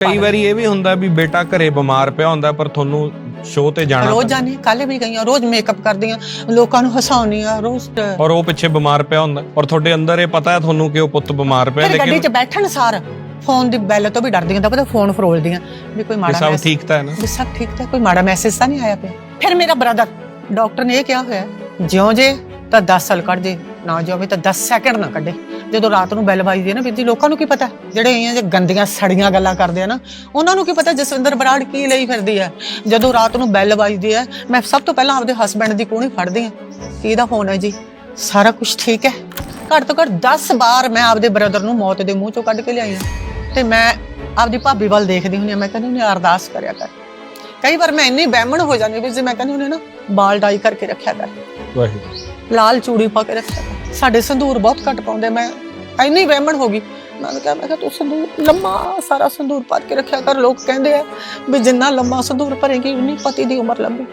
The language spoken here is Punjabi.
ਕਈ ਵਾਰੀ ਇਹ ਵੀ ਹੁੰਦਾ ਵੀ ਬੇਟਾ ਘਰੇ ਬਿਮਾਰ ਪਿਆ ਹੁੰਦਾ ਪਰ ਤੁਹਾਨੂੰ ਸ਼ੋਅ ਤੇ ਜਾਣਾ ਰੋਜ਼। ਜਾਣੀ ਕੱਲ ਵੀ ਗਈਆਂ ਰੋਜ਼ ਮੇਕਅਪ ਕਰਦੀਆਂ ਲੋਕਾਂ ਨੂੰ ਹਸਾਉਣੀਆਂ ਰੋਜ਼ ਔਰ ਉਹ ਪਿੱਛੇ ਬਿਮਾਰ ਪਿਆ ਹੁੰਦਾ। ਔਰ ਤੁਹਾਡੇ ਅੰਦਰ ਇਹ ਪਤਾ ਹੈ ਤੁਹਾਨੂੰ ਕਿ ਉਹ ਪੁੱਤ ਬਿਮਾਰ ਪਿਆ ਫਿਰ ਗੱਡੀ ਲੇਕਿਨ 'ਚ ਬੈਠਣ ਸਾਰ ਫੋਨ ਦੀ ਬੈਲ ਤੋਂ ਵੀ ਡਰਦੀਆਂ ਤਾਂ ਪਤਾ ਫੋਨ ਫਰੋਲਦੀਆਂ ਵੀ ਕੋਈ ਮਾੜਾ ਸਭ ਮੈਸੇਜ ਠੀਕ ਤਾਂ ਹੈ ਨਾ। ਵੀ ਸਭ ਠੀਕ ਤਾਂ ਕੋਈ ਮਾੜਾ ਮੈਸੇਜ ਤਾਂ ਨਹੀਂ ਆਇਆ ਪਿਆ। ਫਿਰ ਮੇਰਾ ਬ੍ਰਦਰ ਡਾਕਟਰ ਨੇ ਇਹ ਕਿਹਾ ਹੋਇਆ ਜਿਉਂ ਜੇ ਤਾਂ 10 ਸਾਲ ਕੱਢ ਜੇ ਨਾ ਜਿਉਂ ਤਾਂ 10 ਸੈਕਿੰਡ ਨਾ ਕੱਢੇ। ਜਦੋਂ ਰਾਤ ਨੂੰ ਬੈਲ ਵੱਜਦੀ ਹੈ ਨਾ ਜੀ ਲੋਕਾਂ ਨੂੰ ਕੀ ਪਤਾ? ਜਿਹੜੇ ਇਹ ਜੇ ਗੰਦੀਆਂ ਸੜੀਆਂ ਗੱਲਾਂ ਕਰਦੇ ਆ ਨਾ ਉਹਨਾਂ ਨੂੰ ਕੀ ਪਤਾ ਜਸਵਿੰਦਰ ਬਰਾੜ ਕੀ ਲਈ ਫਿਰਦੀ ਹੈ? ਜਦੋਂ ਰਾਤ ਨੂੰ ਬੈਲ ਵੱਜਦੀ ਹੈ ਮੈਂ ਸਭ ਤੋਂ ਪਹਿਲਾਂ ਆਪਦੇ ਹਸਬੰਡ ਦੀ ਕੂਣੀ ਫੜਦੀ ਹਾਂ। ਕੀ ਦਾ ਫੋਨ ਹੈ ਜੀ? ਸਾਰਾ ਕੁਝ ਠੀਕ ਹੈ? ਘੱਟ ਤੋਂ ਘੱਟ 10 ਵਾਰ ਮੈਂ ਆਪਦੇ ਬ੍ਰਦਰ ਨੂੰ ਮੌਤ ਦੇ ਮੂੰਹ ਚੋਂ ਕੱਢ ਕੇ ਲਿਆਈ ਹਾਂ। ਤੇ ਮੈਂ ਆਪਦੀ ਭਾਬੀ ਵੱਲ ਦੇਖਦੀ ਹੁੰਦੀ ਹਾਂ। ਮੈਂ ਕਹਿੰਦੀ ਹੁੰਦੀ ਹਾਂ ਅਰਦਾਸ ਕਰਿਆ ਕਰ। ਕਈ ਵਾਰ ਮੈਂ ਇੰਨੀ ਬਹਿਮਣ ਹੋ ਜਾਂਦੀ ਵੀ ਜੇ ਮੈਂ ਕਹਿੰਦੀ ਹੁੰਦੀ ਹਾਂ ਨਾ ਬਾਲ ਡਾਈ ਕਰਕੇ ਰੱਖਿਆ ਕਰ। ਵਾਹਿਗੁਰੂ। ਲਾਲ ਚੂੜੀ ਪਾ ਕੇ ਰੱਖਿਆ ਕਰ। ਸਾਡੇ ਸੰਧੂਰ ਬਹੁਤ ਘੱਟ ਪਾਉਂਦੇ ਮੈਂ ਇੰਨੀ ਵਹਿਮਣ ਹੋ ਗਈ। ਮੈਂ ਉਹਨੂੰ ਕਿਹਾ, ਮੈਂ ਕਿਹਾ, ਤੂੰ ਸੰਧੂਰ ਲੰਮਾ ਸਾਰਾ ਸੰਧੂਰ ਪਾ ਕੇ ਰੱਖਿਆ ਕਰ, ਲੋਕ ਕਹਿੰਦੇ ਆ ਵੀ ਜਿੰਨਾ ਲੰਮਾ ਸੰਧੂਰ ਭਰੇਗੀ, ਉਨੀ ਪਤੀ ਦੀ ਉਮਰ ਲੰਬੀ।